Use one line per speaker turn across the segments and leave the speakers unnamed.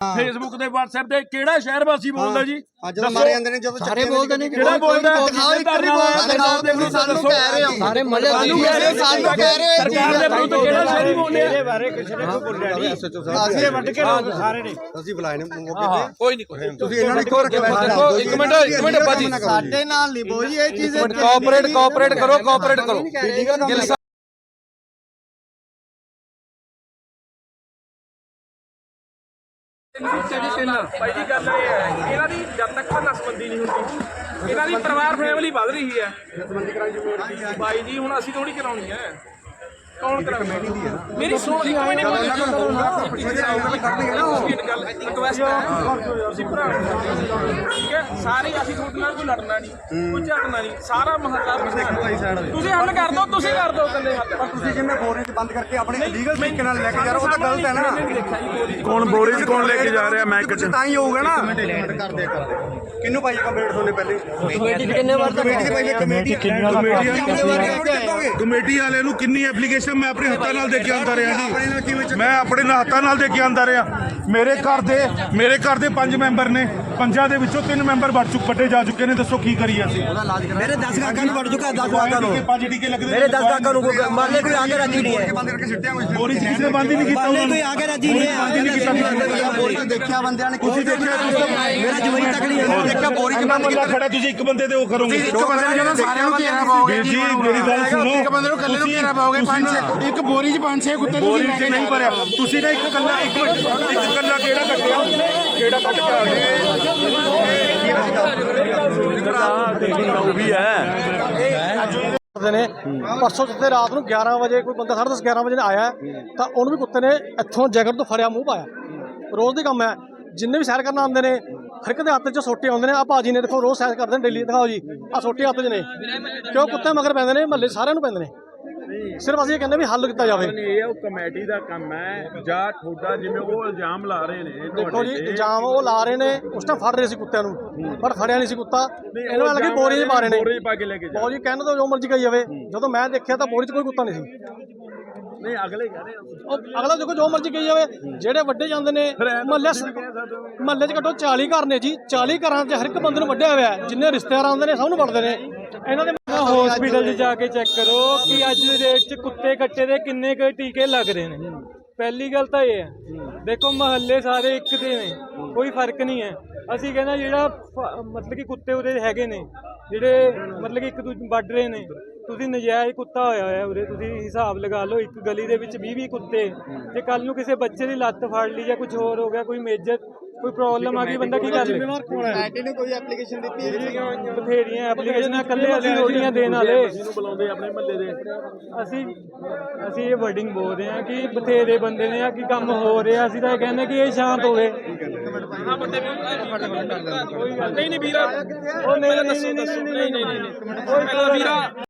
Facebook ਤੇ WhatsApp ਤੇ ਕਿਹੜਾ ਸ਼ਹਿਰ ਵਾਸੀ ਬੋਲਦਾ ਜੀ?
ਅੱਜ ਜਦੋਂ ਮਾਰੇ ਜਾਂਦੇ ਨੇ ਜਦੋਂ
ਸਾਰੇ ਬੋਲਦੇ ਨੇ
ਕਿਹੜਾ ਬੋਲਦਾ
ਦਿਖਾਓ ਇੱਕ ਵਾਰੀ ਬੋਲ ਦਿਖਾਓ ਫਿਰ ਸਾਨੂੰ ਕਹਿ ਰਹੇ ਹੋ।
ਸਾਰੇ
ਸਾਨੂੰ ਕਹਿ ਰਹੇ ਸਾਨੂੰ ਕਹਿ ਰਹੇ
ਸਰਕਾਰ ਦੇ ਵਿਰੁੱਧ ਕਿਹੜਾ ਸ਼ਹਿਰੀ ਬੋਲਿਆ
ਅਸੀਂ ਵੱਢ ਕੇ ਲੋਕ ਸਾਰੇ ਨੇ। ਅਸੀਂ ਬੁਲਾਏ ਨੇ ਮੌਕੇ ਤੇ।
ਕੋਈ ਨਹੀਂ ਕੋਈ
ਤੁਸੀਂ ਇਹਨਾਂ ਨੂੰ ਇੱਕੋ ਰੱਖਿਆ
ਦੇਖੋ ਇੱਕ ਮਿੰਟ ਇੱਕ ਮਿੰਟ ਬਾਜੀ।
ਸਾਡੇ ਨਾਲ ਨਹੀਂ ਬੋਈ ਇਹ ਚੀਜ਼
ਕੋਆਪਰੇਟ ਕੋਆਪਰੇਟ ਕਰੋ ਕੋਆਪਰੇਟ ਕਰੋ।
ਜੀ ਗੱਲ ਇਹ ਹੈ ਇਹਨਾਂ ਦੀ ਜਦ ਤੱਕ ਨਸਬੰਦੀ ਨਹੀਂ ਹੁੰਦੀ। ਇਹਨਾਂ ਦੀ ਪਰਿਵਾਰ ਫੈਮਿਲੀ ਵੱਧ ਰਹੀ ਹੈ। ਭਾਈ ਜੀ ਹੁਣ ਅਸੀਂ ਥੋੜੀ ਕਰਾਉਣੀ ਹੈ। ਕੌਣ ਕਰਾਉਂਦਾ ਮੇਰੀ ਸੁਣ ਇੱਕ ਮਿੰਟ ਇੱਕ ਗੱਲ ਰਿਕਵੈਸਟ ਹੈ। ਤੁਸੀਂ ਭਰਾ ਠੀਕ ਹੈ? ਸਾਰੇ ਅਸੀਂ ਤੁਹਾਡੇ ਨਾਲ ਕੋਈ ਲੜਨਾ ਨਹੀਂ ਕੋਈ ਝਗੜਨਾ ਨਹੀਂ। ਸਾਰਾ ਮਹੱਲਾ ਤੁਸੀਂ ਹੱਲ ਕਰ ਦਿਓ ਤੁਸੀਂ ਕਰ ਦਿਓ ਇਕੱਲੇ ਹੱਲ।
ਤੁਸੀਂ ਜਿਵੇਂ ਬੋਰੇ ਚ ਬੰਦ ਕਰਕੇ ਆਪਣੇ ਲੀਗਲ ਤਰੀਕੇ ਨਾਲ ਲੈ ਕੇ ਜਾ ਰਹੇ ਹੋ ਉਹ ਤਾਂ ਗਲਤ ਹੈ ਨਾ।
ਕੌਣ ਬੋਰੀ ਚ ਕੌਣ ਲੈ ਕੇ ਜਾ ਰਿਹਾ ਮਾਈਕ
ਕੁਝ ਤਾਂ ਹੀ ਹੋਊਗਾ ਨਾ। ਕਰਦੇ ਕਰਦੇ ਕਿੰਨੂੰ ਪਾਈ ਕੰਪਲੀਟ ਹੋਣੇ ਪਹਿਲੇ
ਕਮੇਟੀ ਕਿੰਨੇ ਵਾਰ
ਕਮੇਟੀ ਕਮੇਟੀ
ਵਾਲੇ ਨੂੰ ਕਿੰਨੀ ਐਪਲੀਕੇਸ਼ਨ ਮੈਂ ਆਪਣੇ ਹੱਥਾਂ ਨਾਲ ਦੇ ਕੇ ਆਂਦਾ ਰਿਹਾ ਜੀ। ਮੈਂ ਆਪਣੇ ਹੱਥਾਂ ਨਾਲ ਦੇ ਕੇ ਆਂਦਾ ਰਿਹਾ। ਮੇਰੇ ਘਰ ਦੇ ਮੇਰੇ ਘਰ ਦੇ ਪੰਜ ਮੈਂਬਰ ਨੇ। ਪੰਜਾਂ ਦੇ ਵਿੱਚੋਂ ਤਿੰਨ ਮੈਂਬਰ ਵੱਢ ਚੁੱਕ ਵੱਡੇ ਜਾ ਚੁੱਕੇ ਨੇ ਦੱਸੋ ਕੀ ਕਰੀਏ ਅਸੀਂ?
ਮੇਰੇ 10 ਕਾਕਾਂ ਨੂੰ ਵੜ ਚੁੱਕਾ 10 ਕਾਕਾਂ ਨੂੰ।
ਟੀਕੇ ਪੰਜ ਟੀਕੇ ਲੱਗਦੇ
ਮੇਰੇ 10 ਕਾਕਾਂ ਨੂੰ ਮਹੱਲੇ ਕੋਈ ਆ ਕੇ ਰਾਜੀ ਨਹੀਂ ਹੈ।
ਬੋਰੀ ਕਿਸੇ ਨੇ ਬੰਦ ਨਹੀਂ ਕੀਤਾ ਉਹਨਾਂ
ਕੋਈ
ਨੂੰ
ਆ ਕੇ ਰਾਜੀ ਨਹੀਂ ਹੈ।
ਦੇਖਿਆ ਬੰਦਿਆਂ ਨੇ
ਤੁਸੀਂ ਦੇਖਿਆ
ਮੇਰਾ ਜਵਾਈ ਤੱਕ ਨਹੀਂ ਹੈ
ਦੇਖਿਆ ਬੋਰੀ ਚ ਬੰਦ
ਮੱਲਾ ਖੜਾ ਤੁਸੀਂ ਇੱਕ ਬੰਦੇ ਤੇ ਉਹ ਕਰੋਗੇ।
ਇੱਕ ਬੰਦੇ ਨੂੰ ਜਦੋਂ ਸਾਰਿਆਂ ਨੂੰ ਘੇਰਾ ਪਾਓਗੇ
ਜੀ ਮੇਰੀ ਗੱਲ ਸੁਣੋ। ਇੱਕ ਬੰਦੇ ਨੂੰ ਕੱਲੇ ਨੂੰ ਘੇਰਾ ਪਾਓਗੇ? ਪੰਜ ਛੇ ਇੱਕ ਬੋਰੀ 'ਚ ਪੰਜ ਛੇ ਕੁੱਤੇ ਨਹੀਂ ਭਰਿਆ। ਤੁਸੀਂ ਨਾ ਇੱਕ ਕੱਲਾ ਇੱਕ ਮਿੰਟ ਇੱਕ ਕੱਲਾ ਕਿਹੜਾ ਕੱਟਿਆ? ਕਿਹੜਾ ਕੱਟ ਕੇ ਆ ਗਏ?
ਉਹ ਵੀ ਹੈ
ਕਰਦੇ ਨੇ ਪਰਸੋਂ ਜਿੱਤੇ ਰਾਤ ਨੂੰ 11 ਵਜੇ ਕੋਈ ਬੰਦਾ 10:30 11 ਵਜੇ ਆਇਆ ਤਾਂ ਉਹਨੂੰ ਵੀ ਕੁੱਤੇ ਨੇ ਇੱਥੋਂ ਜੈਕਟ ਤੋਂ ਫੜਿਆ, ਮੂੰਹ ਪਾਇਆ। ਰੋਜ਼ ਦੇ ਕੰਮ ਹੈ। ਜਿੰਨੇ ਵੀ ਸੈਰ ਕਰਨ ਆਉਂਦੇ ਨੇ, ਹਰ ਇੱਕ ਦੇ ਹੱਥ 'ਚ ਸੋਟੇ ਆਉਂਦੇ ਨੇ। ਆ ਭਾਜੀ ਨੇ ਦੇਖੋ ਰੋਜ਼ ਸੈਰ ਕਰਦੇ ਨੇ, ਡੇਲੀ। ਦਿਖਾਓ ਜੀ ਆ ਸੋਟੇ ਹੱਥ 'ਚ ਨੇ। ਕਿਉਂ ਕੁੱਤੇ ਮਗਰ ਪੈਂਦੇ ਨੇ? ਮਹੱਲੇ ਸਾਰਿਆਂ ਨੂੰ ਪੈਂਦੇ ਨੇ। ਸਿਰਫ ਅਸੀਂ ਇਹ ਕਹਿੰਦੇ ਵੀ ਹੱਲ ਕੀਤਾ ਜਾਵੇ।
ਇਹ ਉਹ ਕਮੇਟੀ ਦਾ ਕੰਮ ਹੈ ਜਾਂ ਤੁਹਾਡਾ ਜਿਵੇਂ ਉਹ ਇਲਜ਼ਾਮ ਲਾ ਰਹੇ ਨੇ
ਦੇਖੋ ਜੀ ਇਲਜ਼ਾਮ ਉਹ ਲਾ ਰਹੇ ਨੇ ਉਸ ਟਾਈਮ ਫੜ ਰਹੇ ਸੀ ਕੁੱਤਿਆਂ ਨੂੰ ਪਰ ਫੜਿਆ ਨਹੀਂ ਸੀ ਕੁੱਤਾ। ਇਹਨਾਂ ਨਾਲ ਲੱਗੇ ਬੋਰੀ 'ਚ ਪਾ ਰਹੇ ਨੇ।
ਬੋਰੀ 'ਚ ਪਾ ਕੇ ਲੈ ਕੇ ਜਾ
ਜੀ ਕਹਿਣ ਤੋਂ ਜੋ ਮਰਜ਼ੀ ਕਹੀ ਜਾਵੇ ਜਦੋਂ ਮੈਂ ਦੇਖਿਆ ਤਾਂ ਬੋਰੀ 'ਚ ਕੋਈ ਕੁੱਤਾ ਨਹੀਂ ਸੀ।
ਨਹੀਂ ਅਗਲੇ ਕਹਿ ਰਹੇ ਆ।
ਉਹ ਅਗਲਾ ਦੇਖੋ ਜੋ ਮਰਜ਼ੀ ਕਹੀ ਜਾਵੇ ਜਿਹੜੇ ਵੱਡੇ ਜਾਂਦੇ ਨੇ ਮਹੱਲੇ ਮਹੱਲੇ 'ਚ ਘੱਟੋ 40 ਘਰ ਨੇ ਜੀ 40 ਘਰਾਂ 'ਚ ਹਰ ਇੱਕ ਬੰਦੇ ਨੂੰ ਵੱਢਿਆ ਹੋਇਆ ਜਿੰਨੇ ਰਿਸ਼ਤੇਦਾਰ ਆਉਂਦੇ ਨੇ ਸਭ ਨੂੰ ਵੱਢਦੇ ਨੇ। ਇਹਨਾਂ ਦੇ
ਹਸਪੀਟਲ 'ਚ ਜਾ ਕੇ ਚੈੱਕ ਕਰੋ ਕਿ ਅੱਜ ਦੇ ਡੇਟ 'ਚ ਕੁੱਤੇ ਕੱਟੇ ਦੇ ਕਿੰਨੇ ਕੁ ਟੀਕੇ ਲੱਗ ਰਹੇ ਨੇ। ਪਹਿਲੀ ਗੱਲ ਤਾਂ ਇਹ ਹੈ, ਦੇਖੋ ਮਹੱਲੇ ਸਾਰੇ ਇੱਕ ਦੇ ਨੇ, ਕੋਈ ਫ਼ਰਕ ਨਹੀਂ ਹੈ। ਅਸੀਂ ਕਹਿੰਦਾ ਜਿਹੜਾ ਫ- ਮਤਲਬ ਕਿ ਕੁੱਤੇ ਉਹਦੇ ਹੈਗੇ ਨੇ, ਜਿਹੜੇ ਮਤਲਬ ਕਿ ਇੱਕ ਦੂਜੇ ਵੱਢ ਰਹੇ ਨੇ, ਤੁਸੀਂ ਨਜਾਇਜ਼ ਕੁੱਤਾ ਹੋਇਆ ਹੋਇਆ ਉਰੇ, ਤੁਸੀਂ ਹਿਸਾਬ ਲਗਾ ਲਓ, ਇੱਕ ਗਲੀ ਦੇ ਵਿੱਚ 20 20 ਕੁੱਤੇ। ਜੇ ਕੱਲ ਨੂੰ ਕਿਸੇ ਬੱਚੇ ਦੀ ਲੱਤ ਫੜ ਲਈ ਜਾਂ ਕੁਝ ਹੋਰ ਹੋ ਗਿਆ, ਕੋਈ ਮੇਜਰ ਕੋਈ ਪ੍ਰੋਬਲਮ ਆ ਗਈ ਬੰਦਾ ਕੀ ਕਰ ਲੇ?
ਐਟੀ ਨੇ ਕੋਈ ਐਪਲੀਕੇਸ਼ਨ ਦਿੱਤੀ ਹੈ
ਬਥੇਰੀਆਂ ਐਪਲੀਕੇਸ਼ਨਾਂ ਇਕੱਲੇ ਅਸੀਂ ਰੋਟੀਆਂ ਦੇਣ ਵਾਲੇ।
ਜਿਹਨੂੰ ਬੁਲਾਉਂਦੇ ਆਪਣੇ ਮਹੱਲੇ ਦੇ।
ਅਸੀਂ ਅਸੀਂ ਇਹ ਵਰਡਿੰਗ ਬੋਲਦੇ ਹਾਂ ਕਿ ਬਥੇਰੇ ਬੰਦੇ ਨੇ ਆ ਕਿ ਕੰਮ ਹੋ ਰਿਹਾ ਅਸੀਂ ਤਾਂ ਇਹ ਕਹਿੰਦੇ ਕਿ ਇਹ ਸ਼ਾਂਤ ਹੋਵੇ।
ਹਾਂ ਬੰਦੇ ਵੀ ਨਹੀਂ। ਨਹੀਂ ਵੀਰਾ
ਉਹ ਨਹੀਂ ਨਹੀਂ ਨਹੀਂ ਨਹੀਂ ਨਹੀਂ ਨਹੀਂ।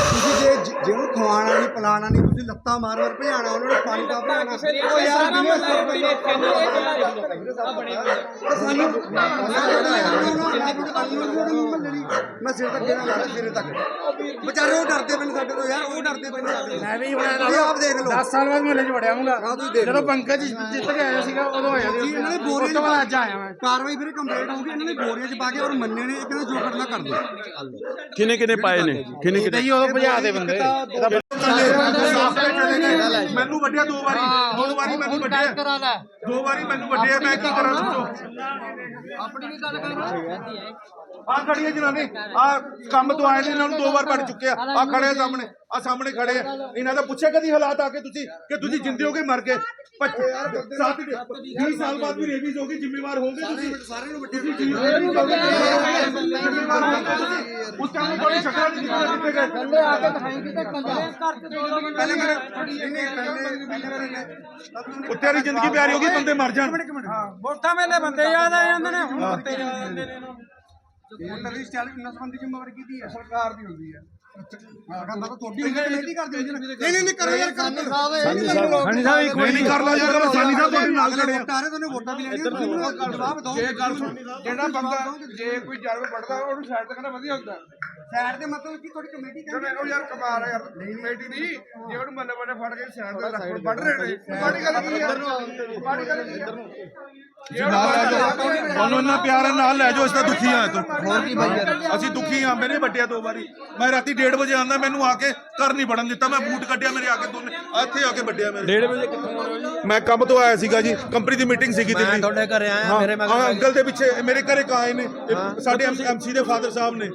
ਖਵਾਣਾ ਨਹੀਂ ਪਿਲਾਣਾ ਨਹੀਂ ਤੁਸੀਂ ਲੱਤਾਂ ਮਾਰ ਮਾਰ ਭਜਾਣਾ ਉਹਨਾਂ ਨੂੰ ਪਾਣੀ ਦਾ ਭਜਾਣਾ। ਉਹ ਯਾਰ ਵੀਰੇ ਮੈਂ ਸਿਰ ਤੱਕ ਦੇਣਾ ਲਾ ਸਿਰੇ ਤੱਕ। ਵਿਚਾਰੇ ਉਹ ਡਰਦੇ ਨੇ ਸਾਡੇ ਤੋਂ ਯਾਰ ਉਹ ਡਰਦੇ ਤੋਂ।
ਮੈਂ ਵੀ
ਤੁਸੀਂ ਆਪ ਦੇਖ ਲਓ।
10 ਸਾਲ ਬਾਅਦ ਮੁਹੱਲੇ 'ਚ ਵੜਿਆ ਹੂੰਗਾ ਜਦੋਂ ਪੰਕਜ ਜਿੱਤ ਕੇ ਆਇਆ ਸੀਗਾ ਉਦੋਂ ਆਇਆ ਸੀ
ਇਹਨਾਂ ਨੇ ਬੋਰੀਆਂ
ਬਾਅਦ ਅੱਜ ਆਇਆ ਮੈਂ।
ਕਾਰਵਾਈ ਫਿਰ ਕੰਪਲੀਟ ਹੋਊਗੀ ਇਹਨਾਂ ਨੇ ਬੋਰੀਆਂ 'ਚ ਪਾ ਕੇ ਔਰ ਮੰਨੇ ਨੇ ਇਹ ਕਹਿੰਦਾ ਜੋ ਕਰਨਾ ਕਰ
ਕਿਨੇ ਕਿਨੇ ਪਾਏ ਨੇ? ਕਿਨੇ ਕਿਨੇ
ਉਦੋਂ ਭਜਾ ਦੇ ਬੰਦੇ।
ਮੈਨੂੰ ਵੱਡਿਆ ਦੋ ਵਾਰੀ। ਦੋ ਵਾਰੀ ਮੈਨੂੰ ਵੱਡਿਆ ਦੋ ਵਾਰੀ ਮੈਨੂੰ ਵੱਡਿਆ ਮੈਂ ਕੀ ਕਰਾਂ ਦੱਸੋ? ਆ ਖੜੀ ਹੈ ਜਨਾਨੀ ਆ ਕੰਮ ਤੋਂ ਆਏ ਨੇ ਇਹਨਾਂ ਨੂੰ ਦੋ ਵਾਰ ਪੜ ਚੁੱਕੇ ਆ। ਆ ਖੜੇ ਸਾਹਮਣੇ ਆ ਸਾਹਮਣੇ ਖੜੇ ਆ। ਇਹਨਾਂ ਦਾ ਪੁੱਛਿਆ ਕਦੀ ਹਾਲਾਤ ਆ ਕੇ ਤੁਸੀਂ ਕਿ ਤੁਸੀਂ ਜਿੰਦੇ ਹੋਗੇ ਮਰ ਗਏ? 7 20 ਸਾਲ ਬਾਅਦ ਵੀ ਰੇਬੀਜ਼ ਹੋਗੀ ਜ਼ਿੰਮੇਵਾਰ ਹੋਗੇ ਤੁਸੀਂ? ਸਾਰਿਆਂ ਨੂੰ ਵੱਡੇ ਉਸ ਟਾਈਮ ਤੁਹਾਡੀ ਸ਼ਕਲਾਂ ਨਹੀਂ ਕਿੱਥੇ ਗਏ।
ਪਹਿਲੇ ਮੇਰੇ ਨਹੀਂ ਨਹੀਂ ਪਹਿਲੇ ਪਹਿਲੇ ਮੇਰੇ
ਉਹ ਤੇਰੀ ਜ਼ਿੰਦਗੀ ਪਿਆਰੀ ਹੋਗੀ ਬੰਦੇ ਮਰ ਜਾਣ।
ਵੇਲੇ ਬੰਦੇ ਯਾਦ ਆ ਜਾਂਦੇ ਨੇ ਹੁਣ ਬੰਦੇ ਯਾਦ ਆ ਜਾਂਦੇ ਨੇ
ਹੁਣ ਤਾਂ ਵੀ ਸਟਾਈਲ ਨਸਬੰਦੀ ਜ਼ਿੰਮੇਵਾਰੀ ਕੀਤੀ ਹੈ? ਸਰਕਾਰ ਦੀ ਹੁੰਦੀ ਹੈ। ਹਾਂ ਕਹਿੰਦਾ ਤਾਂ ਤੁਹਾਡੀ ਹੁੰਦੀ ਕਮੇਟੀ ਕਰਦੀ ਹੁੰਦੀ ਨਾ। ਨਹੀਂ ਨਹੀਂ ਨਹੀਂ ਕਰੋ ਯਾਰ ਕਰ। ਸਾਨੀ ਸਾਹਿਬ
ਨਹੀਂ ਨਹੀਂ ਕਰ ਲਾ ਜਾਗਾ ਸਾਨੀ ਸਾਹਿਬ ਤੁਹਾਡੇ ਨਾਲ ਖੜੇ ਆ।
ਰਹੇ ਤੁਹਾਨੂੰ ਵੋਟਾਂ ਵੀ ਲੈਣੀਆਂ ਤੁਸੀਂ ਮੈਨੂੰ ਗੱਲ ਸਾਹਿਬ ਦੋ
ਜੇ ਗੱਲ ਜਿਹੜਾ ਬੰਦਾ ਜੇ ਕੋਈ ਜਾਨਵਰ ਵੱਢਦਾ ਉਹਨੂੰ ਸਾਈਡ ਤੇ ਕਰਨਾ ਵਧੀਆ ਹੁੰਦਾ।
ਸਾਈਡ ਦੇ ਮਤਲਬ ਕੀ ਤੁਹਾਡੀ ਕਮੇਟੀ ਕਹਿੰਦੀ
ਉਹ ਯਾਰ ਕਮਾਲ ਹੈ ਯਾਰ ਕਮੇਟੀ ਦੀ ਜੇ ਉਹਨੂੰ ਮੱਲੇ ਮੱਲੇ ਫੜ ਕੇ ਸਾਈਡ ਤੇ ਰੱਖ ਵੱਢ ਰਹੇ ਨੇ। ਮਾੜੀ ਗੱਲ ਕੀ ਹੈ। ਮਾੜੀ ਗੱਲ ਕੀ ਹੈ
ਤੁਹਾਨੂੰ ਇੰਨਾ ਪਿਆਰ ਨਾਲ ਲੈ ਜਾਓ ਅਸੀਂ ਤਾਂ ਦੁਖੀ ਆ ਤੂੰ ਹੋਰ ਕੀ ਬਾਈ ਯਾਰ ਅਸੀਂ ਦੁਖੀ ਆ ਮੇਰੇ ਵੱਡਿਆ ਦੋ ਵਾਰੀ। ਮੈਂ ਰਾਤੀ 1:30 ਵਜੇ ਆਂਦਾ ਮੈਨੂੰ ਆ ਕੇ ਘਰ ਨਹੀਂ ਵੜਨ ਦਿੱਤਾ। ਮੈਂ ਬੂਟ ਕੱਢਿਆ ਮੇਰੇ ਆ ਕੇ ਦੋਨੇ ਇੱਥੇ ਆ ਕੇ ਵੱਡਿਆ ਮੇਰੇ। 1:30 ਵਜੇ ਕਿੱਥੋਂ ਆਏ ਜੀ? ਮੈਂ ਕੰਮ ਤੋਂ ਆਇਆ ਸੀਗਾ ਜੀ ਕੰਪਨੀ ਦੀ ਮੀਟਿੰਗ ਸੀਗੀ ਦਿੱਲੀ। ਮੈਂ ਤੁਹਾਡੇ ਘਰੇ ਆਇਆ ਮੇਰੇ ਮਗਰ ਅੰਕਲ ਦੇ ਪਿੱਛੇ ਮੇਰੇ ਘਰੇ ਕਾਏ ਨੇ। ਸਾਡੇ ਐਮਸੀ ਦੇ ਫਾਦਰ ਸਾਹਿਬ ਨੇ।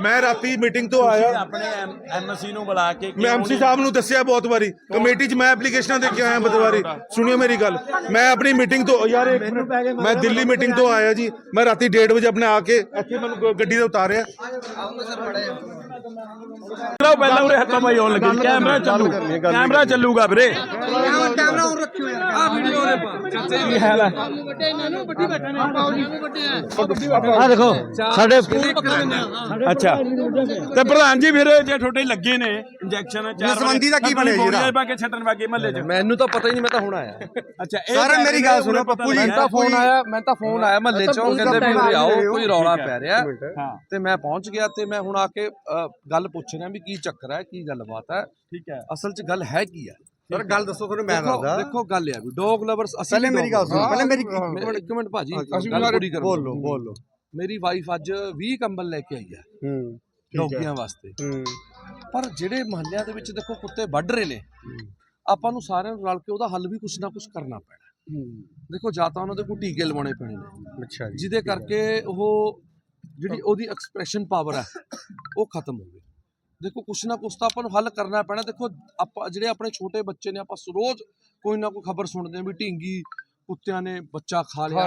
ਮੈਂ ਰਾਤੀ ਮੀਟਿੰਗ ਤੋਂ ਆਇਆ।
ਆਪਣੇ ਐਮਸੀ ਨੂੰ ਬੁਲਾ ਕੇ
ਮੈਂ ਐਮਸੀ ਸਾਹਿਬ ਨੂੰ ਦੱਸਿਆ ਬਹੁਤ ਵਾਰੀ। ਕਮੇਟੀ 'ਚ ਮੈਂ ਐਪਲੀਕੇਸ਼ਨਾਂ ਦੇ ਕੇ ਆਇਆ ਬਹੁਤ ਵਾਰੀ। ਸੁਣਿਓ ਮੇਰੀ ਗੱਲ। ਮੈਂ ਆਪਣੀ ਮੀਟਿੰਗ ਤੋਂ ਯਾਰ ਇੱਕ ਮਿੰਟ, ਮੈਂ ਦਿੱਲੀ ਮੀਟਿੰਗ ਤੋਂ ਆਇਆ ਜੀ। ਮੈਂ ਰਾਤੀ 1:30 ਵਜੇ ਆਪਣੇ ਆ ਕੇ ਇੱਥੇ ਮੈਨੂੰ ਗ- ਗੱਡੀ ਤੇ ਉਤਾਰਿਆ।
ਲਓ ਪਹਿਲਾਂ ਉਰੇ ਹੱਥੋਂ ਪਾਈ ਆਉਣ ਲੱਗੀ। ਕੈਮਰਾ ਚੱਲੂ ਕੈਮਰਾ ਚੱਲੂਗਾ ਵੀਰੇ।
ਕੈਮਰਾ ਹੁਣ ਰੱਖਿਓ ਯਾਰ। ਆ ਵੀਡੀਓ
ਕੀ ਹਾਲ ਹੈ
ਆ। ਦੇਖੋ। ਸਾਡੇ
ਅੱਛਾ। ਤੇ ਪ੍ਰਧਾਨ ਜੀ ਫਿਰ ਜੇ ਤੁਹਾਡੇ ਲੱਗੇ ਨੇ ਇੰਜੈਕਸ਼ਨ ਚਾਰ
ਨਸਬੰਦੀ ਦਾ ਕੀ ਬਣਿਆ ਜੀ
ਪਾ ਕੇ ਛੱਡਣ ਵਾਗੇ ਮਹੱਲੇ 'ਚ।
ਮੈਨੂੰ ਤਾਂ ਪਤਾ ਹੀ ਨਹੀਂ ਮੈਂ ਤਾਂ ਹੁਣ ਆਇਆ।
ਅੱਛਾ ਇਹ
ਸਰ, ਮੇਰੀ ਗੱਲ
ਨੇ,
ਸੁਣੋ,
ਉਰੇ
ਪੱਪੂ ਜੀ।
ਨਹੀਂ
ਮੈਂ ਤਾਂ ਫੋਨ ਆਇਆ ਮੈਂ ਤਾਂ ਫੋਨ ਆਇਆ ਮਹੱਲੇ ਚੋਂ ਕਹਿੰਦੇ ਵੀ ਉਰੇ ਆਓ ਕੋਈ ਰੌਲਾ ਪੈ ਰਿਹਾ।
ਹਾਂ।
ਤੇ ਮੈਂ ਪਹੁੰਚ ਗਿਆ ਤੇ ਮੈਂ ਹੁਣ ਆ ਕੇ ਗੱਲ ਪੁੱਛ ਰਿਹਾ ਵੀ ਕੀ ਚੱਕਰ ਹੈ ਕੀ ਗੱਲਬਾਤ ਹੈ।
ਠੀਕ ਹੈ।
ਅਸਲ 'ਚ ਗੱਲ ਹੈ ਕੀ ਹੈ?
ਸਰ ਗੱਲ ਦੱਸੋ ਤੁਹਾਨੂੰ ਮੈਂ ਦੱਸਦਾ।
ਦੇਖੋ ਗੱਲ ਆ ਵੀ ਡੌਗ ਲਵਰਸ ਅਸੀਂ
ਪਹਿਲੇ
ਵੀ
ਮੇਰੀ ਗੱਲ ਸੁਣੋ ਪਹਿਲੇ ਮੇਰੀ।
ਇੱਕ ਮਿੰਟ ਭਾਜੀ ਗੱਲ ਪੂਰੀ ਕਰੋ।
ਬੋਲ ਲਓ ਬੋਲ। ਲਓ
ਮੇਰੀ ਵਾਈਫ ਅੱਜ 20 ਕੰਬਲ ਲੈ ਕੇ ਆਈ ਹੈ
ਹੂੰ
ਡੌਗੀਆਂ ਵਾਸਤੇ।
ਹੂੰ।
ਪਰ ਜਿਹੜੇ ਮਹੱਲਿਆਂ ਦੇ ਵਿੱਚ ਦੇਖੋ ਕੁੱਤੇ ਵੱਢ ਰਹੇ ਨੇ ਆਪਾਂ ਨੂੰ ਸਾਰਿਆਂ ਨੂੰ ਰਲ ਕੇ ਉਹਦਾ ਹੱਲ ਵੀ ਕੁਛ ਨਾ ਕੁਛ ਕਰਨਾ ਪੈਣਾ। ਦੇਖੋ ਜਾਂ ਤਾਂ ਉਹਨਾਂ ਦੇ ਕੋਈ ਟੀਕੇ ਲਵਾਉਣੇ ਪੈਣੇ ਨੇ।
ਅੱਛਾ ਜੀ।
ਜਿਹਦੇ ਕਰਕੇ ਉਹ ਜਿਹੜੀ ਉਹਦੀ ਐਕਸਪ੍ਰੈਸ਼ਨ ਪਾਵਰ ਹੈ ਉਹ ਖਤਮ ਹੋ ਗਈ। ਦੇਖੋ ਕੁਛ ਨਾ ਕੁਛ ਤਾਂ ਆਪਾਂ ਨੂੰ ਹੱਲ ਕਰਨਾ ਪੈਣਾ। ਦੇਖੋ ਆਪਾਂ ਜਿਹੜੇ ਆਪਣੇ ਛੋਟੇ ਬੱਚੇ ਨੇ ਆਪਾਂ ਰੋਜ਼ ਕੋਈ ਨਾ ਕੋਈ ਖਬਰ ਸੁਣਦੇ ਹਾਂ ਵੀ ਢੀਂਗੀ ਕੁੱਤਿਆਂ ਨੇ ਬੱਚਾ ਖਾ ਲਿਆ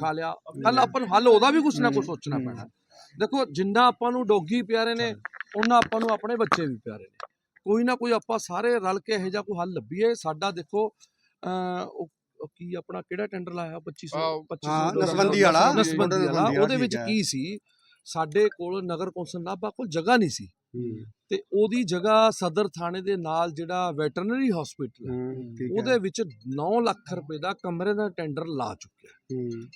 ਖਾ ਲਿਆ ਹੱਲ ਆਪਾਂ ਨੂੰ ਹੱਲ ਉਹਦਾ ਵੀ ਕੁਛ ਨਾ ਕੁਛ ਸੋਚਣਾ ਪੈਣਾ। ਦੇਖੋ ਜਿੰਨਾ ਆਪਾਂ ਨੂੰ ਡੋਗੀ ਪਿਆਰੇ ਨੇ ਉਹਨਾਂ ਆਪਾਂ ਨੂੰ ਆਪਣੇ ਬੱਚੇ ਵੀ ਪਿਆਰੇ ਨੇ। ਕੋਈ ਨਾ ਕੋਈ ਆਪਾਂ ਸਾਰੇ ਰਲ ਕੇ ਇਹੋ ਜਿਹਾ ਕੋਈ ਹੱਲ ਲੱਭੀਏ। ਸਾਡਾ ਦੇਖੋ ਕੀ ਆਪਣਾ ਕਿਹੜਾ ਟੈਂਡਰ ਲਾਇਆ 2500 2500
ਹਾਂ,
ਡਾਲਰ ਦਾ।
ਨਸਬੰਦੀ ਵਾਲਾ।
ਨਸਬੰਦੀ ਵਾਲਾ ਉਹਦੇ ਵਿੱਚ। ਕੀ ਸੀ ਸਾਡੇ ਕੋਲ ਨਗਰ ਕੌਂਸਲ ਨਾਭਾ ਕੋਲ ਜਗ੍ਹਾ ਨਹੀਂ ਸੀ ਤੇ ਉਹਦੀ ਜਗ੍ਹਾ ਸਦਰ ਥਾਣੇ ਦੇ ਨਾਲ ਜਿਹੜਾ ਵੈਟਰਨਰੀ ਹਸਪੀਟਲ ਹੈ ਉਹਦੇ ਵਿੱਚ 9 ਲੱਖ ਰੁਪਏ ਦਾ ਕਮਰੇ ਦਾ ਟੈਂਡਰ ਲਾ ਚੁੱਕਿਆ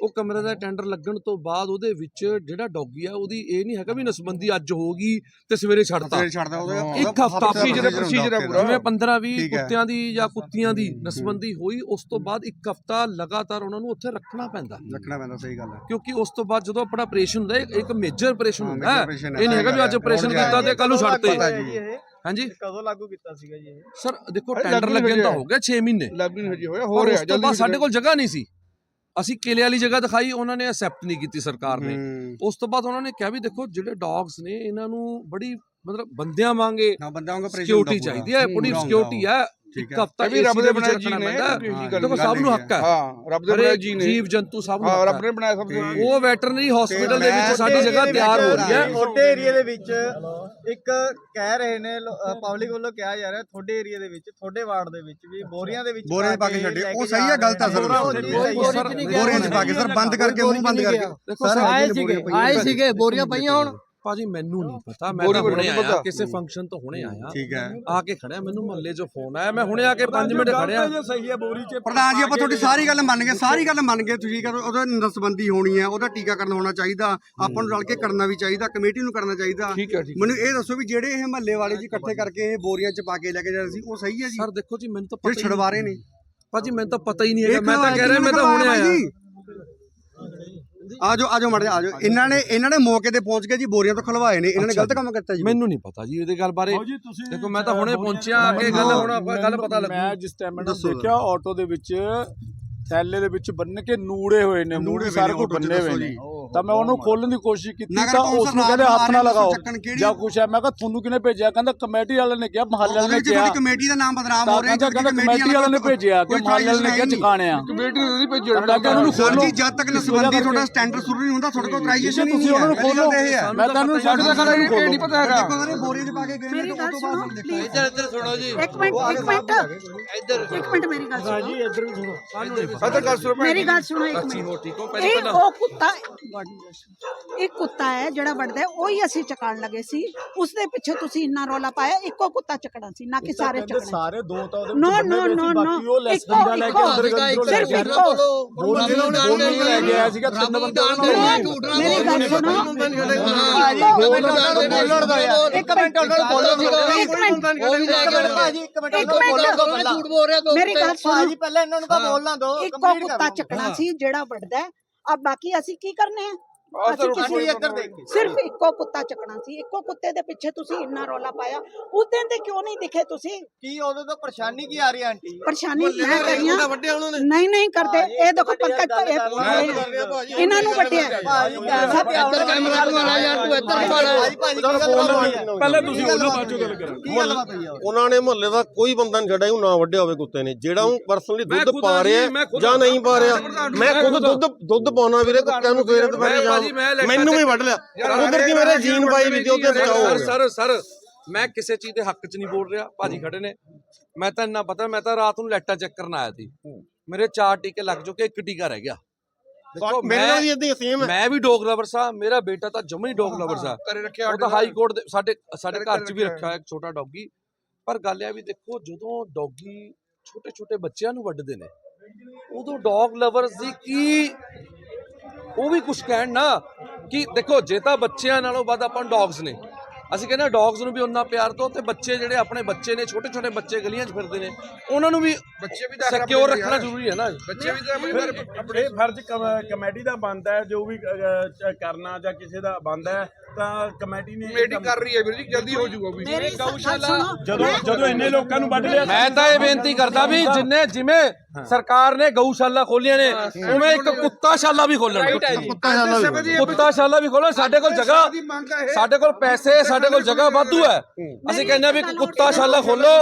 ਉਹ ਕਮਰੇ ਦਾ ਟੈਂਡਰ ਲੱਗਣ ਤੋਂ ਬਾਅਦ ਉਹਦੇ ਵਿੱਚ ਜਿਹੜਾ ਡੌਗੀ ਆ ਉਹਦੀ ਇਹ ਨਹੀਂ ਹੈਗਾ ਵੀ ਨਸਬੰਦੀ ਅੱਜ ਹੋਗੀ ਤੇ ਸਵੇਰੇ ਛੱਡਤਾ।
ਫੇਰ ਛੱਡਦਾ ਉਹਦਾ
ਇੱਕ ਹਫ਼ਤਾ
procedure
procedure
ਹੁੰਦਾ, okay
ਜਿਵੇਂ 15 20
ਠੀਕ ਹੈ।
ਕੁੱਤਿਆਂ ਦੀ ਜਾਂ ਕੁੱਤੀਆਂ ਦੀ ਨਸਬੰਦੀ ਹੋਈ ਉਸ ਤੋਂ ਬਾਅਦ ਇੱਕ ਹਫ਼ਤਾ ਲਗਾਤਾਰ ਉਹਨਾਂ ਨੂੰ ਉੱਥੇ ਰੱਖਣਾ ਪੈਂਦਾ।
ਰੱਖਣਾ ਪੈਂਦਾ ਸਹੀ ਗੱਲ ਹੈ।
ਕਿਉਂਕਿ ਉਸ ਤੋਂ ਬਾਅਦ ਜਦੋਂ ਆਪਣਾ ਆਪਰੇਸ਼ਨ ਹੁੰਦਾ ਹੈ ਇੱਕ ਮੇਜਰ ਆਪਰੇਸ਼ਨ
ਹਾਂ,
ਹੁੰਦਾ ਹੈ।
ਹੈ,
ਇਹ ਨਹੀਂ ਹੈਗਾ ਵੀ ਅੱਜ ਆਪਰੇਸ਼ਨ
ਹੈ।
ਕੀਤਾ ਤੇ ਕੱਲ ਨੂੰ ਛੱਡਤੇ। ਹਾਂਜੀ।
ਕਦੋਂ ਲਾਗੂ ਕੀਤਾ ਸੀਗਾ ਜੀ ਇਹ?
ਸਰ ਦੇਖੋ ਟੈਂਡਰ ਲੱਗਣ ਤਾਂ ਹੋ ਗਿਆ 6 ਮਹੀਨੇ।
ਲੱਭ ਨਹੀਂ ਹਜੀ ਹੋਇਆ
ਹੋ ਰਿਹਾ ਬਾਅਦ ਸਾਡੇ ਕੋਲ ਜਗ੍ਹਾ ਨਹੀਂ ਸੀ। ਅਸੀਂ ਕਿਲੇ ਵਾਲੀ ਜਗ੍ਹਾ ਦਿਖਾਈ ਉਹਨਾਂ ਨੇ ਅਸੈਪਟ ਨਹੀਂ ਕੀਤੀ ਸਰਕਾਰ ਨੇ। ਉਸ ਤੋਂ ਬਾਅਦ ਉਹਨਾਂ ਨੇ ਕਿਹਾ ਵੀ ਦੇਖੋ ਜਿਹੜੇ ਡੌਗਸ ਨੇ ਇਹਨਾਂ ਨੂੰ ਬੜੀ ਮਤਲਬ ਬੰਦਿਆਂ ਵਾਂਗੇ
ਨਾ ਬੰਦਾ ਹੋਗਾ
ਸਿਕਿਉਰਿਟੀ ਚਾਹੀਦੀ ਹੈ ਪੂਰੀ ਸਿਕਿਉਰਿਟੀ ਹੈ
ਠੀਕ
ਇੱਕ
ਹੈ।
ਹਫਤਾ
ਵੀ ਰੱਬ ਦੇ ਬਣਾਏ ਜੀ ਨੇ,
ਦੇਖੋ ਸਭ ਨੂੰ ਹੱਕ ਹੈ।
ਹਾਂ ਰੱਬ ਦੇ ਬਣਾਏ ਜੀ ਨੇ।
ਜੀਵ ਜੰਤੂ ਸਭ ਨੂੰ
ਹਾਂ ਰੱਬ ਨੇ ਬਣਾਇਆ ਸਭ ਕੁਝ
ਉਹ ਵੈਟਰਨਰੀ ਹਸਪੀਟਲ ਦੇ ਵਿੱਚ ਸਾਡੀ ਜਗ੍ਹਾ ਤਿਆਰ ਹੋ ਰਹੀ ਹੈ।
ਤੁਹਾਡੇ ਏਰੀਆ ਦੇ ਵਿੱਚ ਇੱਕ ਕਹਿ ਰਹੇ ਨੇ ਪਬਲਿਕ ਵੱਲੋਂ ਕਿਹਾ ਜਾ ਰਿਹਾ ਤੁਹਾਡੇ ਏਰੀਆ ਦੇ ਵਿੱਚ ਤੁਹਾਡੇ ਵਾਰਡ ਦੇ ਵਿੱਚ ਵੀ ਬੋਰੀਆਂ ਦੇ ਵਿੱਚ
ਬੋਰੀਆਂ ਪਾ ਕੇ ਛੱਡੇ ਉਹ ਸਹੀ ਹੈ ਗਲਤ ਹੈ ਸਰ ਬੋਰੀਆਂ 'ਚ ਪਾ ਕੇ ਸਰ ਬੰਦ ਕਰਕੇ ਮੂੰਹ ਬੰਦ ਕਰਕੇ
ਦੇਖੋ
ਸਰ
ਆਏ
ਸੀਗੇ
ਆਏ ਸੀਗੇ ਬੋਰੀਆਂ ਪਈਆਂ ਹੁਣ।
ਭਾਜੀ ਮੈਨੂੰ ਨਹੀਂ ਪਤਾ ਮੈਂ ਤਾਂ ਹੁਣੇ ਆਇਆ। ਕਿਸੇ ਫੰਕਸ਼ਨ ਤੋਂ ਹੁਣੇ ਆਇਆ।
ਠੀਕ ਹੈ।
ਆ ਕੇ ਖੜਿਆ ਮੈਨੂੰ ਮਹੱਲੇ 'ਚੋਂ ਫੋਨ ਆਇਆ। ਮੈਂ ਹੁਣੇ ਆ ਕੇ 5 ਮਿੰਟ ਖੜਿਆ।
ਜੇ ਸਹੀ ਹੈ ਬੋਰੀ 'ਚ
ਪ੍ਰਧਾਨ ਜੀ ਆਪਾਂ ਤੁਹਾਡੀ ਸਾਰੀ ਗੱਲ ਮੰਨ ਗਏ ਸਾਰੀ ਗੱਲ ਮੰਨ ਗਏ ਤੁਸੀਂ ਕਹਿੰਦੇ ਉਹਦਾ ਨਸਬੰਦੀ ਹੋਣੀ ਹੈ ਉਹਦਾ ਟੀਕਾਕਰਨ ਹੋਣਾ ਚਾਹੀਦਾ ਆਪਾਂ ਨੂੰ ਰਲ ਕੇ ਕਰਨਾ ਵੀ ਚਾਹੀਦਾ ਕਮੇਟੀ ਨੂੰ ਕਰਨਾ ਚਾਹੀਦਾ। ਮੈਨੂੰ ਇਹ ਦੱਸੋ ਵੀ ਜਿਹੜੇ ਇਹ ਮਹੱਲੇ ਵਾਲੇ ਜੀ ਇਕੱਠੇ ਕਰਕੇ ਇਹ ਬੋਰੀਆਂ 'ਚ ਪਾ ਕੇ ਲੈ ਕੇ ਜਾ ਰਹੇ ਸੀ ਉਹ ਸਹੀ ਹੈ ਜੀ?
ਸਰ ਦੇਖੋ ਜੀ ਮੈਨੂੰ ਤਾਂ
ਜਿਹੜੇ
ਪਤਾ ਹੀ
ਛਡਵਾ ਰਹੇ ਨੇ।
ਭਾਜੀ ਮੈਨੂੰ ਤਾਂ ਪਤਾ ਹੀ ਨਹੀਂ ਹੈਗਾ। ਮੈਂ ਤਾਂ ਕਹਿ ਰਿਹਾ ਮੈਂ ਤਾਂ ਹੁਣੇ ਆਇਆ।
ਆਜੋ ਆਜੋ ਮੜ ਆਜੋ। ਇਹਨਾਂ ਨੇ ਇਹਨਾਂ ਨੇ ਮੌਕੇ ਤੇ ਪਹੁੰਚ ਕੇ ਜੀ ਬੋਰੀਆਂ ਤੋਂ ਖਲਵਾਏ ਨੇ। ਇਹਨਾਂ ਨੇ ਗਲਤ ਕੰਮ ਕੀਤਾ ਜੀ।
ਮੈਨੂੰ ਨਹੀਂ ਪਤਾ ਜੀ ਇਹਦੇ ਗੱਲ ਬਾਰੇ।
ਜੀ
ਦੇਖੋ ਮੈਂ ਤਾਂ ਹੁਣੇ ਪਹੁੰਚਿਆ ਆ ਕੇ ਗੱਲ ਹੁਣ ਆਪਾਂ ਗੱਲ ਪਤਾ ਲੱਗੂ।
ਮੈਂ ਜਿਸ ਟਾਈਮ ਮੈਨੂੰ ਦੇਖਿਆ ਆਟੋ ਦੇ ਵਿੱਚ ਥੈਲੇ ਦੇ ਵਿੱਚ ਬੰਨ ਕੇ ਨੂੜੇ ਹੋਏ ਨੇ
ਨੂੜੇ
ਮੂੜੇ ਸਾਰੇ ਕੋ ਬੰਨੇ ਹੋਏ ਨੇ।
ਜੀ।
ਤਾਂ ਮੈਂ ਉਹਨੂੰ ਖੋਲਣ ਦੀ ਕੋਸ਼ਿਸ਼ ਕੀਤੀ ਤਾਂ ਉਸ ਨੂੰ ਕਹਿੰਦੇ ਹੱਥ
ਨੂੰ
ਲਗਾਓ। ਜਾਂ ਕੁਛ ਹੈ? ਮੈਂ ਕਿਹਾ ਤੁਹਾਨੂੰ ਕਿਹਨੇ ਭੇਜਿਆ? ਕਹਿੰਦਾ ਕਮੇਟੀ ਵਾਲੇ ਨੇ ਕਿਹਾ ਮਹੱਲੇ ਵਾਲੇ ਨੇ ਕਿਹਾ
ਤੁਹਾਡੀ ਕਮੇਟੀ ਦਾ ਨਾਮ ਬਦਨਾਮ ਹੋ ਰਿਹਾ
ਕਹਿੰਦਾ ਕਹਿੰਦਾ ਕਮੇਟੀ ਵਾਲੇ ਨੇ ਭੇਜਿਆ ਕਿ ਮਹੱਲੇ ਵਾਲੇ ਨੇ ਕਿਹਾ ਚਕਾਣੇ ਆ
ਕਮੇਟੀ ਨੂੰ ਨਹੀਂ ਭੇਜੀ
ਮੈਂ ਕਿਹਾ ਉਹਨੂੰ
ਸਰ
ਖੋਲੋ
ਜੀ ਜਦ ਤੱਕ ਨਸਬੰਦੀ ਤੁਹਾਡਾ ਸਟੈਂਡਰਡ ਸ਼ੁਰੂ ਨਹੀਂ ਹੁੰਦਾ ਤੁਹਾਡੇ ਕੋਲ ਅਥੋਰਾਈਜੇਸ਼ਨ
ਤੁਸੀਂ ਉਹਨਾਂ ਨੂੰ ਖੋਲੋ ਮੈਂ ਤੁਹਾਨੂੰ ਸਾਡੇ ਦਾ ਖੜਾ ਇਹਨੂੰ ਖੋਲੋ
ਨਹੀਂ ਪਤਾ ਹੈਗਾ?
ਪਤਾ ਨਹੀਂ ਬੋਰੇ 'ਚ ਪਾ ਕੇ ਗਏ ਨੇ ਤਾਂ ਉਸ ਤੋਂ ਬਾਅਦ ਦੇਖੋ।
ਇੱਧਰ ਇੱਧਰ ਸੁਣੋ ਜੀ।
ਇੱਕ ਮਿੰਟ ਇੱਕ ਮਿੰਟ। ਇੱਕ ਮਿੰਟ ਮੇਰੀ ਗੱਲ ਸੁਣੋ। ਜੀ
ਇੱਧਰ ਵੀ ਸੁਣੋ।
ਅਦਰ ਗੱਲ ਸੁਣੋ।
ਮੇਰੀ ਗੱਲ ਸੁਣੋ ਇੱਕ ਮਿੰਟ। ਇਹ ਉਹ ਕੁੱਤਾ ਇੱਕ ਕੁੱਤਾ ਹੈ ਜਿਹੜਾ ਵੱਢਦਾ ਹੈ ਉਹੀ ਅਸੀਂ ਚਕਾਣ ਲੱਗੇ ਸੀ ਉਸ ਦੇ ਪਿੱਛੇ ਤੁਸੀਂ ਇੰਨਾ ਰੋਲਾ ਪਾਇਆ ਇੱਕੋ ਕੁੱਤਾ ਚੱਕਣਾ ਸੀ ਨਾ ਕਿ ਸਾਰੇ ਚੱਕਣੇ
ਸਾਰੇ ਦੋ ਤਾਂ ਉਹਦੇ
ਨੋ
ਵਿੱਚ
ਨੋ
ਬੰਦੇ
ਨੋ
ਸੀ,
ਨੋ
ਬਾਕੀ ਉਹ ਲੈਸ
ਇੱਕੋ
ਬੰਦਾ ਲੈ ਕੇ ਅੰਦਰ
ਇੱਕੋ ਸਿਰਫ
ਗਿਆ
ਇੱਕੋ
ਬੋਲੀ ਬੋਲੀ ਨੂੰ ਲੈ ਗਿਆ ਸੀਗਾ ਤਿੰਨ ਬੰਦੇ ਉਹਨਾਂ ਨੂੰ
ਮੇਰੀ ਗੱਲ ਸੁਣੋ
ਬੋਲਣ ਦਾ ਯਾਰ
ਇੱਕ ਮਿੰਟ ਉਹਨਾਂ ਨੂੰ ਬੋਲੋ ਇੱਕ ਮਿੰਟ
ਭਾਜੀ ਇੱਕ ਮਿੰਟ
ਇੱਕ ਮਿੰਟ
ਝੂਠ ਬੋਲ ਰਿਹਾ
ਮੇਰੀ ਗੱਲ ਸੁਣੋ
ਪਹਿਲਾਂ ਇਹਨਾਂ ਨੂੰ ਤਾਂ ਬੋਲਣਾ ਦੋ
ਇੱਕੋ ਕੁੱਤਾ ਚੱਕਣਾ ਸੀ ਜਿਹੜਾ ਵੱਢਦਾ ਹੈ ਆ ਬਾਕੀ ਅਸੀਂ ਕੀ ਕਰਨੇ ਆ? ਅਸੀਂ ਕਿਸੇ
ਇੱਧਰ ਦੇਖ। ਕੇ
ਸਿਰਫ ਇੱਕੋ ਕੁੱਤਾ ਚੱਕਣਾ ਸੀ। ਇੱਕੋ ਕੁੱਤੇ ਦੇ ਪਿੱਛੇ ਤੁਸੀਂ ਇੰਨਾ ਰੌਲਾ ਪਾਇਆ। ਉਸ ਦਿਨ ਤੇ ਕਿਉਂ ਨਹੀਂ ਦਿਖੇ ਤੁਸੀਂ?
ਕੀ ਉਹਦੇ ਤੋਂ ਪਰੇਸ਼ਾਨੀ ਕੀ ਆ ਰਹੀ ਹੈ ਆਂਟੀ?
ਪਰੇਸ਼ਾਨੀ ਮੈਂ ਕਰੀ ਹਾਂ ਨਹੀਂ ਨਹੀਂ ਕਰਦੇ। ਇਹ ਦੇਖੋ ਪੰਕਜ ਇਹਨਾਂ ਨੂੰ ਵੱਟਿਆ
ਇੱਧਰ ਕੈਮਰਾ ਲਗਾਣਾ ਯਾਰ ਤੂੰ ਇੱਧਰ ਹੈ
ਪਹਿਲਾਂ ਤੁਸੀਂ ਉਹਨਾਂ ਚੋਂ ਗੱਲ ਕਰਾਂਗੇ
ਕੀ ਗੱਲ ਬਾਤ ਹੋਈ ਹੈ
ਉਹਨਾਂ ਨੇ ਮੁਹੱਲੇ ਦਾ ਕੋਈ ਬੰਦਾ ਨਹੀਂ ਛੱਡਿਆ ਉਹ ਨਾ ਵੱਡਿਆ ਹੋਵੇ ਕੁੱਤੇ ਨੇ। ਜਿਹੜਾ ਉਹ ਪਰਸਨਲੀ ਦੁੱਧ ਪਾ ਰਿਹਾ ਜਾਂ। ਨਹੀਂ ਪਾ ਰਿਹਾ ਮੈਂ ਖੁਦ ਦੁੱਧ ਦੁੱਧ ਪਾਉਣਾ ਵੀਰੇ ਕੁੱਤਿਆਂ ਨੂੰ ਸਵੇਰੇ ਦੁਪਹਿਰੇ ਮੈਨੂੰ ਵੀ ਵੱਢ ਲਿਆ। ਉਧਰ ਦੀ ਮੇਰੇ ਜੀਨ ਪਾਈ ਵੀ ਤੇ ਉਹਦੇ ਬਚਾਓ
ਸਰ ਸਰ ਸਰ ਮੈਂ ਕਿਸੇ ਚੀਜ਼ ਦੇ ਹੱਕ 'ਚ ਨਹੀਂ ਬੋਲ ਰਿਹਾ। ਭਾਜੀ ਖੜੇ ਨੇ। ਮੈਂ ਤਾਂ ਇੰਨਾ ਪਤਾ ਮੈਂ ਤਾਂ ਰਾਤ ਨੂੰ ਲੈਟਾ ਚੈੱਕ ਕਰਨ ਆਇਆ ਸੀ। ਮੇਰੇ ਚਾਰ ਟੀਕੇ ਲੱਗ ਚੁੱਕੇ ਇੱਕ ਟੀਕਾ ਰਹਿ ਗਿਆ।
ਮੇਰੇ ਨਾਲ ਵੀ ਇਦਾਂ ਹੀ ਸੇਮ ਹੈ
ਮੈਂ ਵੀ ਡੋਗ ਲਵਰ ਸਾਂ ਮੇਰਾ ਬੇਟਾ ਤਾਂ ਜਮਾ ਹੀ ਡੋਗ ਲਵਰ ਸਾਂ। ਉਹ ਤਾਂ ਹਾਈ ਕੋਰਟ ਦੇ ਸਾਡੇ ਸਾਡੇ ਘਰ 'ਚ ਵੀ ਰੱਖਿਆ ਹੋਇਆ। ਇੱਕ ਛੋਟਾ ਡੌਗੀ। ਪਰ ਗੱਲ ਇਹ ਵੀ ਦੇਖੋ ਜਦੋਂ ਡੌਗੀ ਛੋਟੇ ਛੋਟੇ ਬੱਚਿਆਂ ਨੂੰ ਵੱਢਦੇ ਨੇ ਉਦੋਂ ਡੌਗ ਲਵਰਸ ਦੀ ਕੀ ਉਹ ਵੀ ਕੁਝ ਕਹਿਣ ਨਾ ਕਿ ਦੇਖੋ ਜੇ ਤਾਂ ਬੱਚਿਆਂ ਨਾਲੋਂ ਵੱਧ ਆਪਾਂ ਡੌਗਸ ਨੇ। ਅਸੀਂ ਕਹਿੰਦੇ ਡੌਗਸ ਨੂੰ ਵੀ ਉਨਾ ਪਿਆਰ ਦਿਓ ਤੇ ਬੱਚੇ ਜਿਹੜੇ ਆਪਣੇ ਬੱਚੇ ਨੇ ਛੋਟੇ ਛੋਟੇ ਬੱਚੇ ਗਲੀਆਂ 'ਚ ਫਿਰਦੇ ਨੇ ਉਹਨਾਂ ਨੂੰ ਵੀ
ਬੱਚੇ ਵੀ ਤਾਂ
ਸਿਕਿਉਰ ਰੱਖਣਾ ਜ਼ਰੂਰੀ ਹੈ ਨਾ।
ਬੱਚੇ ਵੀ ਤਾਂ
ਇਹ ਫਰਜ਼ ਕਮ- ਕਮੇਟੀ ਦਾ ਬਣਦਾ ਹੈ ਜੋ ਵੀ ਕਰਨਾ ਜਾਂ ਕਿਸੇ ਦਾ ਬਣਦਾ ਹੈ ਤਾਂ ਕਮੇਟੀ ਨੇ ਕੰਮ-
ਕਰ ਰਹੀ ਹੈ ਵੀਰ ਜੀ ਜਲਦੀ ਹੋ ਜਾਊਗਾ ਵੀ।
ਮੇਰੀ ਗਊਸ਼ਾਲਾ
ਜਦੋਂ ਜਦੋਂ ਇੰਨੇ ਲੋਕਾਂ ਨੂੰ ਵੱਢ ਲਿਆ
ਮੈਂ ਤਾਂ ਇਹ ਬੇਨਤੀ ਕਰਦਾ ਵੀ ਜਿੰਨੇ ਜਿਵੇਂ ਸਰਕਾਰ ਨੇ ਗਊਸ਼ਾਲਾ ਖੋਲੀਆਂ ਨੇ ਉਵੇਂ ਇੱਕ ਕੁੱਤਾਸ਼ਾਲਾ ਵੀ ਖੋਲਣ ਕੁੱਤਾਸ਼ਾਲਾ ਵੀ ਖੋਲਣ। ਸਾਡੇ ਕੋਲ ਜਗ੍ਹਾ ਸਾਡੇ ਕੋਲ ਪੈਸੇ ਸਾਡੇ ਕੋਲ ਜਗ੍ਹਾ ਵਾਧੂ ਹੈ। ਅਸੀਂ ਕਹਿੰਦੇ ਆ ਵੀ ਇੱਕ ਕੁੱਤਾਸ਼ਾਲਾ ਖੋਲੋ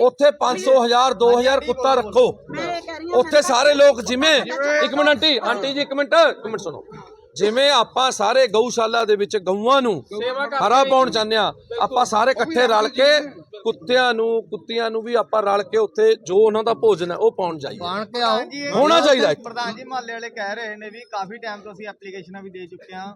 ਉੱਥੇ 500 1000 2000 ਕੁੱਤਾ ਰੱਖੋ। ਉੱਥੇ ਸਾਰੇ ਲੋਕ ਜਿਵੇਂ ਇੱਕ ਮਿੰਟ ਆਂਟੀ ਆਂਟੀ ਜੀ ਇੱਕ ਮਿੰਟ ਇੱਕ ਮਿੰਟ ਸੁਣੋ। ਜਿਵੇਂ ਆਪਾਂ ਸਾਰੇ ਗਊਸ਼ਾਲਾ ਦੇ ਵਿੱਚ ਗਊਆਂ ਨੂੰ ਹਰਾ ਪਾਉਣ ਚਾਹੁੰਦੇ ਆ ਆਪਾਂ ਸਾਰੇ ਇਕੱਠੇ ਰਲ ਕੇ ਕੁੱਤਿਆਂ ਨੂੰ ਕੁੱਤੀਆਂ ਨੂੰ ਵੀ ਆਪਾਂ ਰਲ ਕੇ ਉੱਥੇ ਜੋ ਉਹਨਾਂ ਦਾ ਭੋਜਨ ਹੈ ਉਹ ਪਾਉਣ ਜਾਈਏ।
ਪਾਣ ਕੇ ਆਓ।
ਹੋਣਾ ਚਾਹੀਦਾ ਹੈ।
ਪ੍ਰਧਾਨ ਜੀ ਮਹੱਲੇ ਵਾਲੇ ਕਹਿ ਰਹੇ ਨੇ ਵੀ ਕਾਫੀ ਟਾਈਮ ਤੋਂ ਅਸੀਂ ਐਪਲੀਕੇਸ਼ਨਾਂ ਵੀ ਦੇ ਚੁੱਕੇ ਹਾਂ।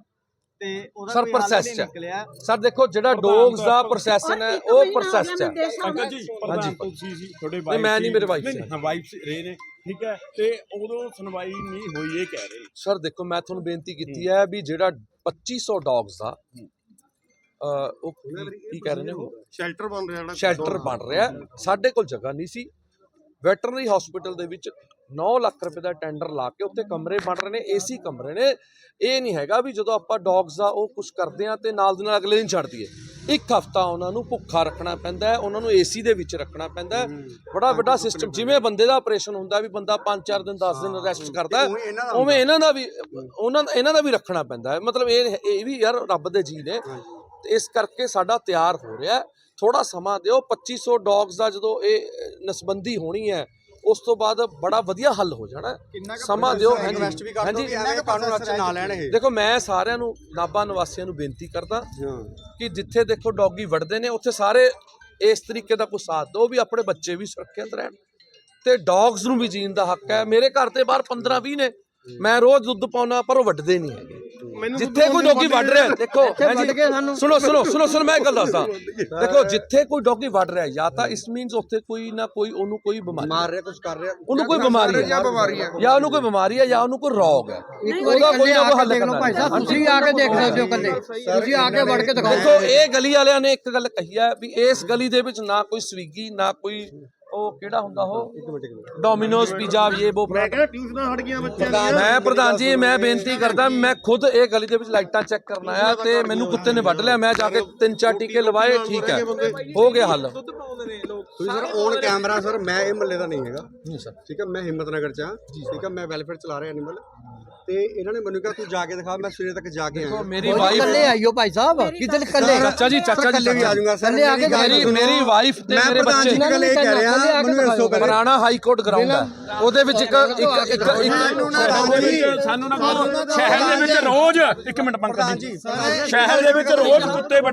ਤੇ ਉਹਦਾ
ਸਰ ਪ੍ਰੋਸੈਸ ਚ।
ਨਿਕਲਿਆ।
ਸਰ ਦੇਖੋ ਜਿਹੜਾ ਡੌਗਸ ਦਾ ਪ੍ਰੋਸੈਸਨ ਹੈ ਉਹ ਪ੍ਰੋਸੈਸ ਚ ਹੈ।
ਅੰਕਲ ਜੀ? ਪ੍ਰਧਾਨ ਤੁਸੀਂ ਸੀ ਤੁਹਾਡੇ
ਨਹੀਂ, ਮੈਂ ਨਹੀਂ, ਮੇਰੇ wife
ਨਹੀਂ, ਵਾਈਫ ਰਹੇ ਨੇ ਠੀਕ ਹੈ? ਤੇ ਉਦੋਂ ਸੁਣਵਾਈ ਨਹੀਂ ਹੋਈ ਇਹ ਕਹਿ ਰਹੇ
ਸਰ ਦੇਖੋ ਮੈਂ ਤੁਹਾਨੂੰ ਬੇਨਤੀ ਕੀਤੀ ਹੈ। ਵੀ ਜਿਹੜਾ 2500 ਡੌਗਸ ਦਾ ਉਹ ਕੀ- ਕਹਿ ਰਹੇ ਨੇ ਉਹ?
ਸ਼ੈਲਟਰ ਬਣ ਰਿਹਾ ਜਿਹੜਾ
ਸ਼ੈਲਟਰ ਬਣ ਰਿਹਾ। ਸਾਡੇ ਕੋਲ ਜਗ੍ਹਾ ਨਹੀਂ ਸੀ। ਵੈਟਰਨਰੀ ਹਸਪੀਟਲ ਦੇ ਵਿੱਚ 9 ਲੱਖ ਰੁਪਏ ਦਾ ਟੈਂਡਰ ਲਾ ਕੇ ਉੱਥੇ ਕਮਰੇ ਬਣ ਰਹੇ ਨੇ ਏਸੀ ਕਮਰੇ ਨੇ। ਇਹ ਨਹੀਂ ਹੈਗਾ ਵੀ ਜਦੋਂ ਆਪਾਂ ਡੌਗਸ ਦਾ ਉਹ ਕੁਝ ਕਰਦੇ ਆ ਤੇ ਨਾਲ ਦੀ ਨਾਲ ਅਗਲੇ ਦਿਨ ਛੱਡ ਦਈਏ। ਇੱਕ ਹਫਤਾ ਉਹਨਾਂ ਨੂੰ ਭੁੱਖਾ ਰੱਖਣਾ ਪੈਂਦਾ ਉਹਨਾਂ ਨੂੰ ਏਸੀ ਦੇ ਵਿੱਚ ਰੱਖਣਾ ਪੈਂਦਾ ਬੜਾ ਵੱਡਾ ਸਿਸਟਮ ਜਿਵੇਂ ਬੰਦੇ ਦਾ ਆਪਰੇਸ਼ਨ ਹੁੰਦਾ ਵੀ ਬੰਦਾ 5-4 ਦਿਨ 10 ਦਿਨ ਰੈਸਟ ਕਰਦਾ ਉਵੇਂ ਇਹਨਾਂ ਦਾ ਵੀ ਉਹਨਾਂ ਇਹਨਾਂ ਦਾ ਵੀ ਰੱਖਣਾ ਪੈਂਦਾ ਮਤਲਬ ਇਹ ਇਹ ਵੀ ਯਾਰ ਰੱਬ ਦੇ ਜੀ ਨੇ। ਇਸ ਕਰਕੇ ਸਾਡਾ ਤਿਆਰ ਹੋ ਰਿਹਾ ਥੋੜਾ ਸਮਾਂ ਦਿਓ 2500 ਡੌਗਸ ਦਾ ਜਦੋਂ ਇਹ ਨਸਬੰਦੀ ਹੋਣੀ ਹੈ ਉਸ ਤੋਂ ਬਾਅਦ ਬੜਾ ਵਧੀਆ ਹੱਲ ਹੋ ਜਾਣਾ। ਸਮਾਂ ਦਿਓ ਹਾਂਜੀ। ਹਾਂਜੀ।
ਕਾਨੂੰਨ ਅੱਛਾ ਨਾ ਲੈਣ ਇਹ।
ਦੇਖੋ ਮੈਂ ਸਾਰਿਆਂ ਨੂੰ ਨਾਭਾ ਨਿਵਾਸੀਆਂ ਨੂੰ ਬੇਨਤੀ ਕਰਦਾ ਕਿ ਜਿੱਥੇ ਦੇਖੋ ਡੌਗੀ ਵੜਦੇ ਨੇ ਉੱਥੇ ਸਾਰੇ ਇਸ ਤਰੀਕੇ ਦਾ ਕੋਈ ਸਾਥ ਦਿਓ ਵੀ ਆਪਣੇ ਬੱਚੇ ਵੀ ਸੁਰੱਖਿਅਤ ਰਹਿਣ। ਤੇ ਡੌਗਸ ਨੂੰ ਵੀ ਜੀਣ ਦਾ ਹੱਕ ਹੈ। ਮੇਰੇ ਘਰ ਦੇ ਬਾਹਰ 15 20 ਨੇ। ਮੈਂ ਰੋਜ਼ ਦੁੱਧ ਪਾਉਣਾ ਪਰ ਉਹ ਵੱਢਦੇ ਨਹੀਂ ਹੈਗੇ। ਜਿੱਥੇ ਕੋਈ ਡੌਗੀ ਵੱਢ ਰਿਹਾ ਦੇਖੋ ਸੁਣੋ ਸੁਣੋ ਸੁਣੋ ਸੁਣੋ ਮੈਂ ਗੱਲ ਦੱਸਦਾ ਦੇਖੋ ਜਿੱਥੇ ਕੋਈ ਡੌਗੀ ਵੱਢ ਰਿਹਾ ਜਾਂ ਤਾਂ ਇਸ ਮੀਨਸ ਉੱਥੇ ਕੋਈ ਨਾ ਕੋਈ ਉਹਨੂੰ ਕੋਈ ਬਿਮਾਰੀ ਮਾਰ ਰਿਹਾ ਕੁਝ ਕਰ ਰਿਹਾ। ਉਹਨੂੰ ਕੋਈ ਬਿਮਾਰੀ ਹੈ।
ਜਾਂ ਬਿਮਾਰੀ ਹੈ।
ਜਾਂ ਉਹਨੂੰ ਕੋਈ ਬਿਮਾਰੀ ਹੈ ਜਾਂ ਉਹਨੂੰ ਕੋਈ ਰੋਗ ਹੈ। ਉਹਦਾ ਕੋਈ ਨਾ ਕੋਈ ਹੱਲ ਕਰਨਾ ਹੈ।
ਤੁਸੀਂ ਆ ਕੇ ਦੇਖ ਸਕਦੇ ਹੋ ਕੱਲੇ ਤੁਸੀਂ ਆ ਕੇ ਵੜ ਕੇ ਦਿਖਾਓ।
ਦੇਖੋ ਇਹ ਗਲੀ ਵਾਲਿਆਂ ਨੇ ਇੱਕ ਗੱਲ ਕਹੀ ਹੈ ਵੀ ਇਸ ਗਲੀ ਦੇ ਵਿੱਚ ਨਾ ਕੋਈ ਸਵੀਗੀ ਨਾ ਕੋਈ ਉਹ ਕਿਹੜਾ ਹੁੰਦਾ ਉਹ? ਡੋਮਿਨੋਸ ਪੀਜ਼ਾ ਇਹ ਉਹ
ਮੈਂ ਕਹਿੰਦਾ ਟਿਊਸ਼ਨਾਂ ਹਟ ਗਈਆਂ ਬੱਚਿਆਂ ਦੀਆਂ।
ਮੈਂ ਪ੍ਰਧਾਨ ਜੀ ਮੈਂ ਬੇਨਤੀ ਕਰਦਾ ਮੈਂ ਖੁਦ ਇਹ ਗਲੀ ਦੇ ਵਿੱਚ ਲਾਈਟਾਂ ਚੈੱਕ ਕਰਨ ਆਇਆ ਤੇ ਮੈਨੂੰ ਕੁੱਤੇ ਨੇ ਵੱਢ ਲਿਆ। ਮੈਂ ਜਾ ਕੇ ਤਿੰਨ ਚਾਰ ਟੀਕੇ ਲਵਾਏ ਠੀਕ ਹੈ। ਹੋ ਗਿਆ ਹੱਲ।
ਤੁਸੀਂ ਸਰ ਔਨ ਕੈਮਰਾ ਸਰ ਮੈਂ ਇਹ ਮਹੱਲੇ ਦਾ ਨਹੀਂ ਹੈਗਾ।
ਨਹੀਂ ਸਰ।
ਠੀਕ ਹੈ ਮੈਂ ਹਿੰਮਤ ਨਗਰ ਚ ਹਾਂ। ਠੀਕ ਹੈ ਮੈਂ ਵੈਲਫੇਅਰ ਚਲਾ ਰਿਹਾ ਐਨੀਮਲ ਤੇ ਇਹਨਾਂ ਨੇ ਮੈਨੂੰ ਕਿਹਾ ਤੂੰ ਜਾ ਕੇ ਦਿਖਾ ਮੈਂ ਸਵੇਰੇ ਤੱਕ ਜਾ ਕੇ ਆਇਆ।
ਮੇਰੀ ਵਾਈਫ
ਕੱਲੇ ਆਈਓ ਭਾਈ ਸਾਹਿਬ। ਕਿਤੇ ਕੱਲੇ
ਚਾਚਾ ਜੀ ਚਾਚਾ ਜੀ
ਵੀ ਆ ਜਾਊਂਗਾ ਸਰ
ਕੱਲੇ ਆ ਕੇ
ਮੇਰੀ ਮੇਰੀ ਵਾਈਫ ਤੇ
ਮੈਂ
ਮੇਰੇ ਬੱਚੇ
ਦੀ ਗੱਲ ਇਹ ਕਹਿ ਰਿਹਾ ਮੈਨੂੰ ਦੱਸੋ ਪਹਿਲੇ
ਪੁਰਾਣਾ ਹਾਈ ਕੋਰਟ ਗਰਾਊਂਡ ਹੈ ਉਹਦੇ ਵਿੱਚ ਇੱਕ ਇੱਕ ਇੱਕ
ਸਾਨੂੰ ਨਾ ਸ਼ਹਿਰ ਦੇ ਵਿੱਚ ਰੋਜ਼ ਇੱਕ ਮਿੰਟ ਪੰਕਜ ਜੀ। ਸ਼ਹਿਰ ਦੇ ਵਿੱਚ ਰੋਜ਼ ਕੁੱਤੇ